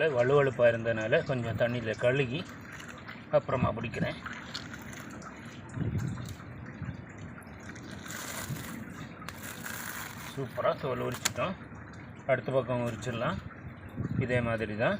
உறவுகளை வலுவழுப்பாக இருந்தனால கொஞ்சம் தண்ணியில் கழுகி அப்புறமா பிடிக்கிறேன் சூப்பராக தோல் உரிச்சிட்டோம். அடுத்த பக்கம் உரிச்சிடலாம். இதே மாதிரி தான்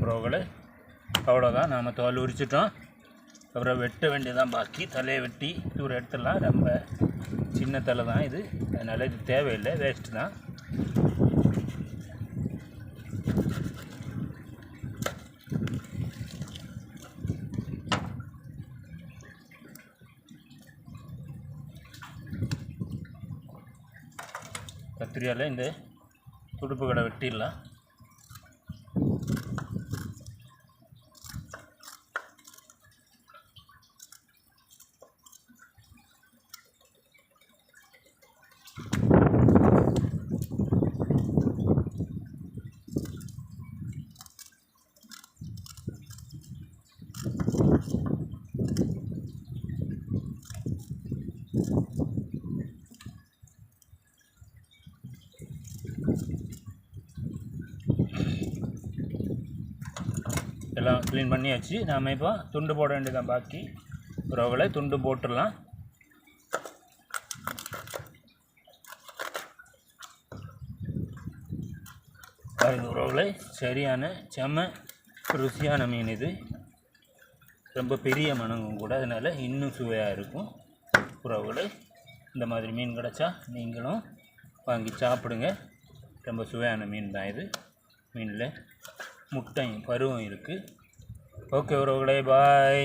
உறவுகளை அவ்வளோதான் நாம் தோல் உரிச்சிட்டோம். அப்புறம் வெட்ட வேண்டியதான் பாக்கி. தலையை வெட்டி தூரம் எடுத்துடலாம். ரொம்ப சின்ன தலை தான் இது. அதனால் இது தேவையில்லை. வேஸ்ட்டு தான். கத்திரியால் இந்த துடுப்பு கடை வெட்டிடலாம். எல்லாம் க்ளீன் பண்ணியாச்சு. நாம் இப்போ துண்டு போட வேண்டியதான் பாக்கி. ரவலை துண்டு போட்டுடலாம். பாருங்கள் உறவுகளை சரியான செம ருசியான மீன் இது. ரொம்ப பெரிய மணங்கும் கூட. அதனால் இன்னும் சுவையாக இருக்கும். உறவுகளை இந்த மாதிரி மீன் கிடச்சா நீங்களும் வாங்கி சாப்பிடுங்க. ரொம்ப சுவையான மீன் தான் இது. மீனில் முட்டையும் பருவம் இருக்குது ஓகே உறவுகளே பாய்